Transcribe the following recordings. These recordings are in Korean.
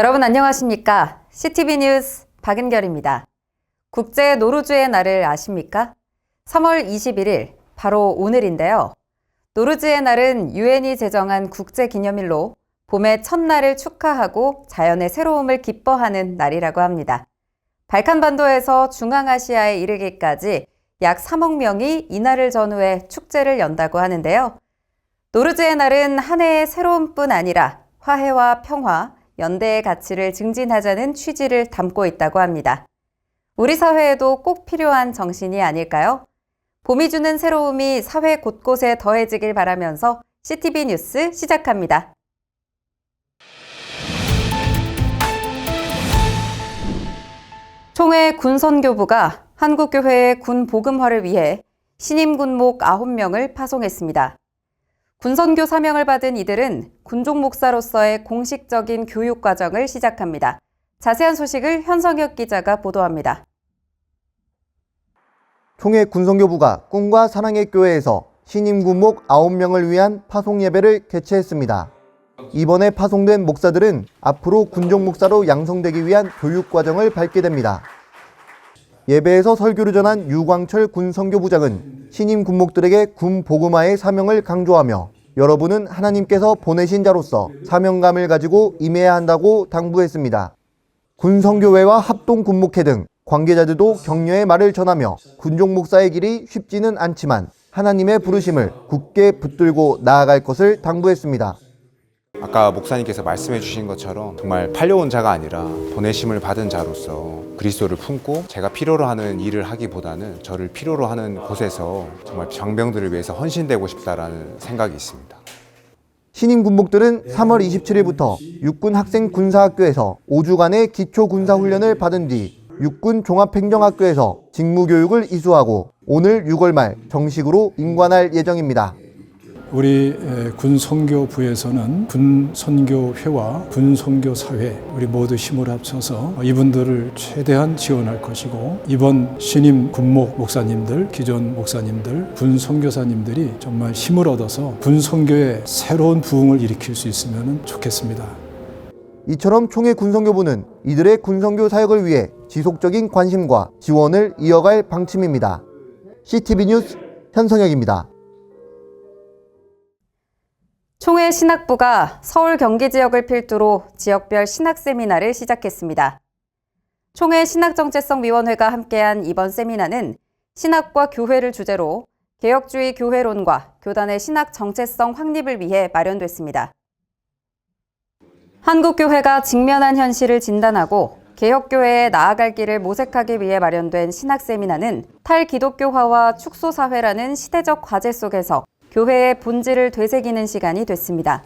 여러분 안녕하십니까? CTV 뉴스 박은결입니다. 국제 노루주의 날을 아십니까? 3월 21일, 바로 오늘인데요. 노루주의 날은 유엔이 제정한 국제 기념일로 봄의 첫날을 축하하고 자연의 새로움을 기뻐하는 날이라고 합니다. 발칸반도에서 중앙아시아에 이르기까지 약 3억 명이 이날을 전후해 축제를 연다고 하는데요. 노르즈의 날은 한 해의 새로움뿐 아니라 화해와 평화, 연대의 가치를 증진하자는 취지를 담고 있다고 합니다. 우리 사회에도 꼭 필요한 정신이 아닐까요? 봄이 주는 새로움이 사회 곳곳에 더해지길 바라면서 CTV 뉴스 시작합니다. 총회 군선교부가 한국교회의 군 복음화를 위해 신임 군목 9명을 파송했습니다. 군선교 사명을 받은 이들은 군종 목사로서의 공식적인 교육 과정을 시작합니다. 자세한 소식을 현성혁 기자가 보도합니다. 총회 군성교부가 꿈과 사랑의 교회에서 신임 군목 9명을 위한 파송 예배를 개최했습니다. 이번에 파송된 목사들은 앞으로 군종 목사로 양성되기 위한 교육 과정을 밟게 됩니다. 예배에서 설교를 전한 유광철 군성교부장은 신임 군목들에게 군 복음화의 사명을 강조하며 여러분은 하나님께서 보내신 자로서 사명감을 가지고 임해야 한다고 당부했습니다. 군성교회와 합동 군목회 등 관계자들도 격려의 말을 전하며 군종 목사의 길이 쉽지는 않지만 하나님의 부르심을 굳게 붙들고 나아갈 것을 당부했습니다. 아까 목사님께서 말씀해 주신 것처럼 정말 팔려온 자가 아니라 보내심을 받은 자로서 그리스도를 품고 제가 필요로 하는 일을 하기보다는 저를 필요로 하는 곳에서 정말 장병들을 위해서 헌신되고 싶다라는 생각이 있습니다. 신임 군목들은 3월 27일부터 육군 학생 군사학교에서 5주간의 기초 군사 훈련을 받은 뒤 육군 종합행정학교에서 직무교육을 이수하고 오늘 6월 말 정식으로 임관할 예정입니다. 우리 에, 군선교부에서는 군 선교회와 군 선교사회 우리 모두 힘을 합쳐서 이분들을 최대한 지원할 것이고 이번 신임 군목 목사님들, 기존 목사님들, 군 선교사님들이 정말 힘을 얻어서 군 선교의 새로운 부흥을 일으킬 수 있으면 좋겠습니다. 이처럼 총회 군성교부는 이들의 군성교 사역을 위해 지속적인 관심과 지원을 이어갈 방침입니다. CTV 뉴스 현성혁입니다. 총회 신학부가 서울 경기 지역을 필두로 지역별 신학 세미나를 시작했습니다. 총회 신학정체성위원회가 함께한 이번 세미나는 신학과 교회를 주제로 개혁주의 교회론과 교단의 신학 정체성 확립을 위해 마련됐습니다. 한국교회가 직면한 현실을 진단하고 개혁교회에 나아갈 길을 모색하기 위해 마련된 신학 세미나는 탈기독교화와 축소사회라는 시대적 과제 속에서 교회의 본질을 되새기는 시간이 됐습니다.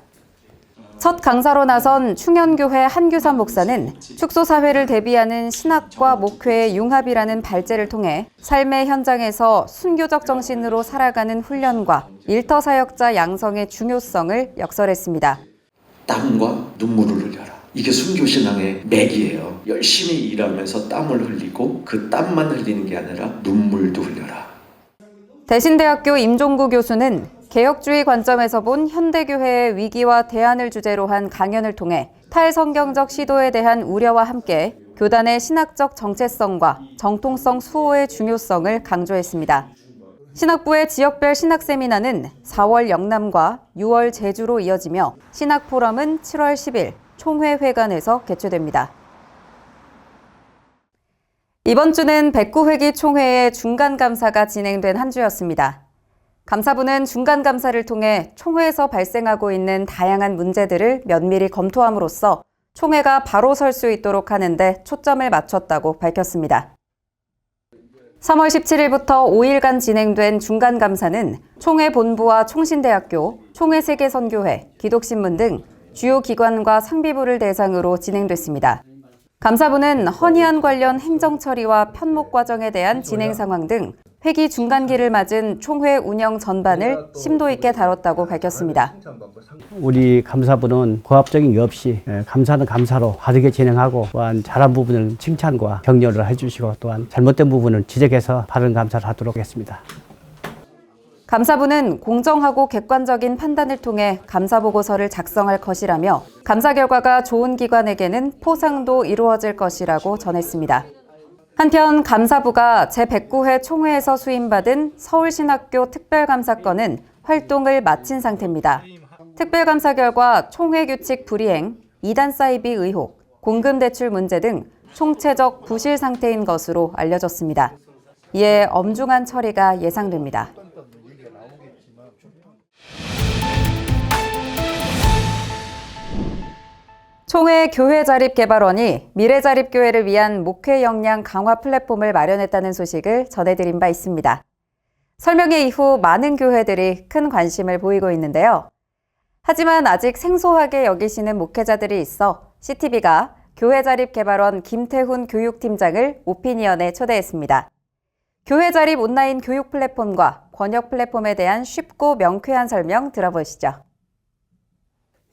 첫 강사로 나선 충현교회 한규삼 목사는 축소사회를 대비하는 신학과 목회의 융합이라는 발제를 통해 삶의 현장에서 순교적 정신으로 살아가는 훈련과 일터 사역자 양성의 중요성을 역설했습니다. 땀과 눈물을 흘려라. 이게 순교신앙의 맥이에요. 열심히 일하면서 땀을 흘리고 그 땀만 흘리는 게 아니라 눈물도 흘려라. 대신대학교 임종구 교수는 개혁주의 관점에서 본 현대교회의 위기와 대안을 주제로 한 강연을 통해 탈성경적 시도에 대한 우려와 함께 교단의 신학적 정체성과 정통성 수호의 중요성을 강조했습니다. 신학부의 지역별 신학 세미나는 4월 영남과 6월 제주로 이어지며 신학 포럼은 7월 10일 총회 회관에서 개최됩니다. 이번 주는 백구회기 총회의 중간 감사가 진행된 한 주였습니다. 감사부는 중간 감사를 통해 총회에서 발생하고 있는 다양한 문제들을 면밀히 검토함으로써 총회가 바로 설 수 있도록 하는데 초점을 맞췄다고 밝혔습니다. 3월 17일부터 5일간 진행된 중간 감사는 총회 본부와 총신대학교, 총회 세계선교회, 기독신문 등 주요 기관과 상비부를 대상으로 진행됐습니다. 감사부는 헌의안 관련 행정 처리와 편목 과정에 대한 진행 상황 등 회기 중간기를 맞은 총회 운영 전반을 심도 있게 다뤘다고 밝혔습니다. 우리 감사부는 고압적인 게 없이 예, 감사는 감사로 바르게 진행하고 또한 잘한 부분은 칭찬과 격려를 해주시고 또한 잘못된 부분은 지적해서 바른 감사를 하도록 하겠습니다. 감사부는 공정하고 객관적인 판단을 통해 감사 보고서를 작성할 것이라며 감사 결과가 좋은 기관에게는 포상도 이루어질 것이라고 전했습니다. 한편 감사부가 제109회 총회에서 수임받은 서울신학교 특별감사건은 활동을 마친 상태입니다. 특별감사 결과 총회 규칙 불이행, 이단 사이비 의혹, 공금 대출 문제 등 총체적 부실 상태인 것으로 알려졌습니다. 이에 엄중한 처리가 예상됩니다. 총회 교회자립개발원이 미래자립교회를 위한 목회 역량 강화 플랫폼을 마련했다는 소식을 전해드린 바 있습니다. 설명회 이후 많은 교회들이 큰 관심을 보이고 있는데요. 하지만 아직 생소하게 여기시는 목회자들이 있어 CTV가 교회자립개발원 김태훈 교육팀장을 오피니언에 초대했습니다. 교회자립 온라인 교육 플랫폼과 권역 플랫폼에 대한 쉽고 명쾌한 설명 들어보시죠.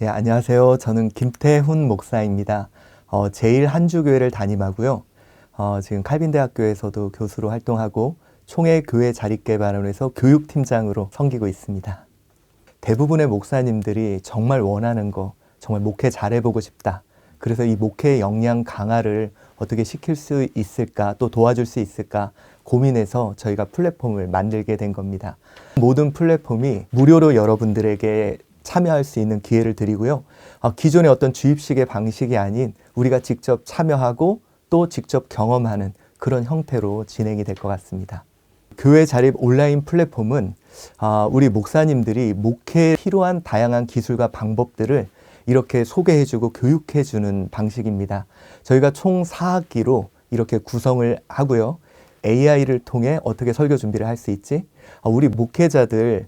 예, 안녕하세요. 저는 김태훈 목사입니다. 어, 제일 한주교회를 담임하고요. 어, 지금 칼빈대학교에서도 교수로 활동하고 총회 교회 자립개발원에서 교육팀장으로 섬기고 있습니다. 대부분의 목사님들이 정말 원하는 거, 정말 목회 잘해보고 싶다. 그래서 이 목회 역량 강화를 어떻게 시킬 수 있을까, 또 도와줄 수 있을까 고민해서 저희가 플랫폼을 만들게 된 겁니다. 모든 플랫폼이 무료로 여러분들에게 참여할 수 있는 기회를 드리고요. 아, 기존의 어떤 주입식의 방식이 아닌 우리가 직접 참여하고 또 직접 경험하는 그런 형태로 진행이 될 것 같습니다. 교회 자립 온라인 플랫폼은 아, 우리 목사님들이 목회에 필요한 다양한 기술과 방법들을 이렇게 소개해주고 교육해주는 방식입니다. 저희가 총 4학기로 이렇게 구성을 하고요. AI를 통해 어떻게 설교 준비를 할 수 있지? 아, 우리 목회자들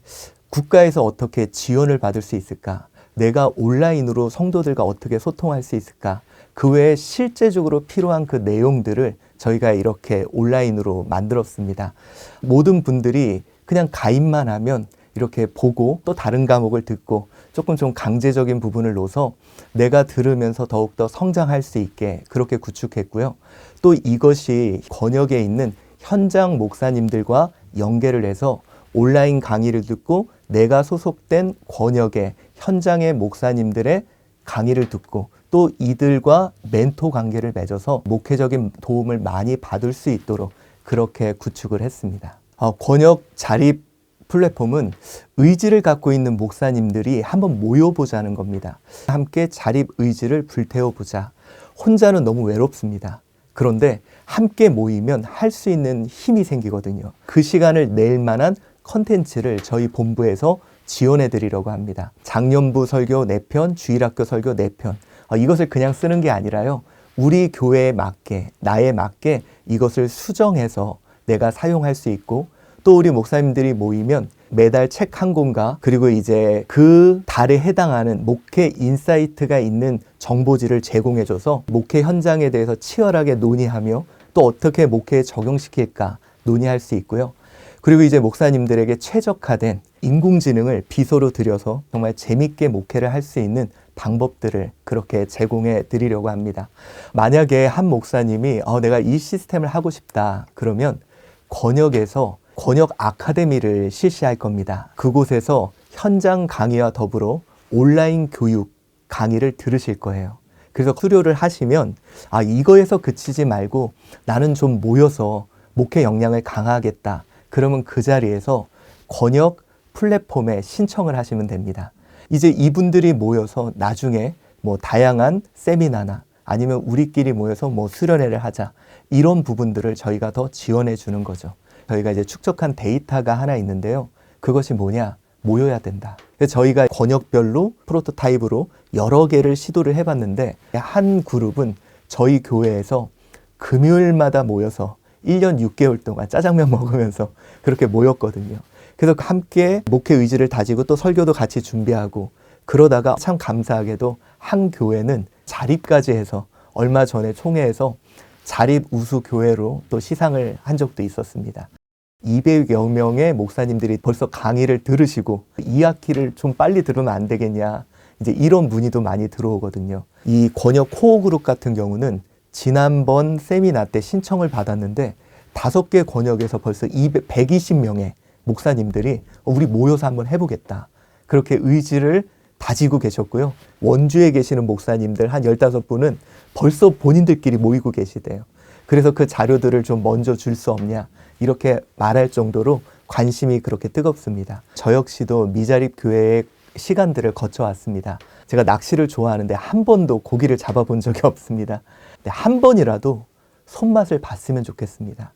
국가에서 어떻게 지원을 받을 수 있을까? 내가 온라인으로 성도들과 어떻게 소통할 수 있을까? 그 외에 실제적으로 필요한 그 내용들을 저희가 이렇게 온라인으로 만들었습니다. 모든 분들이 그냥 가입만 하면 이렇게 보고 또 다른 과목을 듣고 조금 좀 강제적인 부분을 놓아서 내가 들으면서 더욱더 성장할 수 있게 그렇게 구축했고요. 또 이것이 권역에 있는 현장 목사님들과 연계를 해서 온라인 강의를 듣고 내가 소속된 권역의 현장의 목사님들의 강의를 듣고 또 이들과 멘토 관계를 맺어서 목회적인 도움을 많이 받을 수 있도록 그렇게 구축을 했습니다. 어, 권역 자립 플랫폼은 의지를 갖고 있는 목사님들이 한번 모여보자는 겁니다. 함께 자립 의지를 불태워보자. 혼자는 너무 외롭습니다. 그런데 함께 모이면 할 수 있는 힘이 생기거든요. 그 시간을 낼 만한 컨텐츠를 저희 본부에서 지원해 드리려고 합니다. 작년부 설교 4편, 주일학교 설교 4편. 어, 이것을 그냥 쓰는 게 아니라요. 우리 교회에 맞게, 나에 맞게 이것을 수정해서 내가 사용할 수 있고 또 우리 목사님들이 모이면 매달 책 한 권과 그리고 이제 그 달에 해당하는 목회 인사이트가 있는 정보지를 제공해줘서 목회 현장에 대해서 치열하게 논의하며 또 어떻게 목회에 적용시킬까 논의할 수 있고요. 그리고 이제 목사님들에게 최적화된 인공지능을 비소로 들여서 정말 재밌게 목회를 할 수 있는 방법들을 그렇게 제공해 드리려고 합니다. 만약에 한 목사님이 어, 내가 이 시스템을 하고 싶다 그러면 권역에서 권역 아카데미를 실시할 겁니다. 그곳에서 현장 강의와 더불어 온라인 교육 강의를 들으실 거예요. 그래서 수료를 하시면 아 이거에서 그치지 말고 나는 좀 모여서 목회 역량을 강화하겠다. 그러면 그 자리에서 권역 플랫폼에 신청을 하시면 됩니다. 이제 이분들이 모여서 나중에 뭐 다양한 세미나나 아니면 우리끼리 모여서 뭐 수련회를 하자 이런 부분들을 저희가 더 지원해 주는 거죠. 저희가 이제 축적한 데이터가 하나 있는데요. 그것이 뭐냐? 모여야 된다. 저희가 권역별로 프로토타입으로 여러 개를 시도를 해봤는데 한 그룹은 저희 교회에서 금요일마다 모여서 1년 6개월 동안 짜장면 먹으면서 그렇게 모였거든요. 그래서 함께 목회 의지를 다지고 또 설교도 같이 준비하고 그러다가 참 감사하게도 한 교회는 자립까지 해서 얼마 전에 총회에서 자립 우수 교회로 또 시상을 한 적도 있었습니다. 200여 명의 목사님들이 벌써 강의를 들으시고 이 학기를 좀 빨리 들으면 안 되겠냐. 이제 이런 문의도 많이 들어오거든요. 이 권역 코어 그룹 같은 경우는 지난번 세미나 때 신청을 받았는데 다섯 개 권역에서 벌써 200, 120명의 목사님들이 어, 우리 모여서 한번 해보겠다. 그렇게 의지를 다지고 계셨고요. 원주에 계시는 목사님들 한 15분은 벌써 본인들끼리 모이고 계시대요. 그래서 그 자료들을 좀 먼저 줄 수 없냐. 이렇게 말할 정도로 관심이 그렇게 뜨겁습니다. 저 역시도 미자립 교회의 시간들을 거쳐왔습니다. 제가 낚시를 좋아하는데 한 번도 고기를 잡아본 적이 없습니다. 근데 한 번이라도 손맛을 봤으면 좋겠습니다.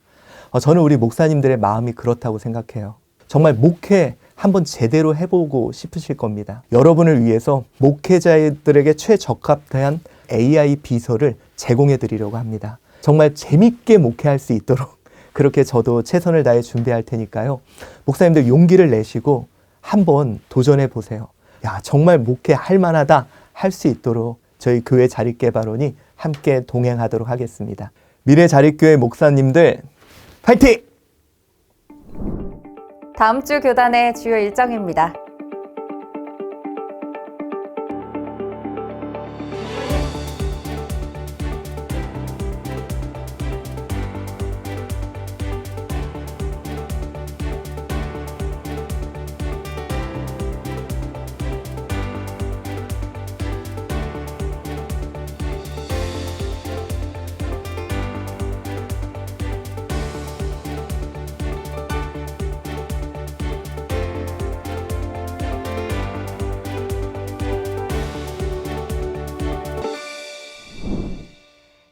어, 저는 우리 목사님들의 마음이 그렇다고 생각해요. 정말 목회 한번 제대로 해보고 싶으실 겁니다. 여러분을 위해서 목회자들에게 최적합한 AI 비서를 제공해 드리려고 합니다. 정말 재밌게 목회할 수 있도록 그렇게 저도 최선을 다해 준비할 테니까요. 목사님들 용기를 내시고 한번 도전해 보세요. 야, 정말 목회할 만하다 할 수 있도록 저희 교회 자립개발원이 함께 동행하도록 하겠습니다. 미래 자립교회 목사님들 파이팅! 다음 주 교단의 주요 일정입니다.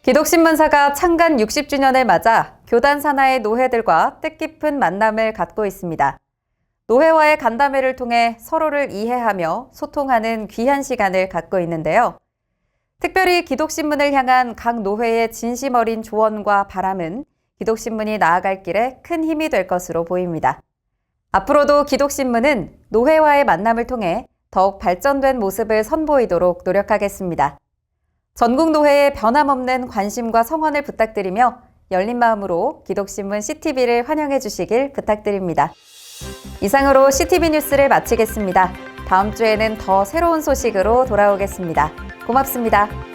기독신문사가 창간 60주년을 맞아 교단 산하의 노회들과 뜻깊은 만남을 갖고 있습니다. 노회와의 간담회를 통해 서로를 이해하며 소통하는 귀한 시간을 갖고 있는데요. 특별히 기독신문을 향한 각 노회의 진심 어린 조언과 바람은 기독신문이 나아갈 길에 큰 힘이 될 것으로 보입니다. 앞으로도 기독신문은 노회와의 만남을 통해 더욱 발전된 모습을 선보이도록 노력하겠습니다. 전국노회의 변함없는 관심과 성원을 부탁드리며 열린 마음으로 기독신문 CTV를 환영해 주시길 부탁드립니다. 이상으로 CTV 뉴스를 마치겠습니다. 다음 주에는 더 새로운 소식으로 돌아오겠습니다. 고맙습니다.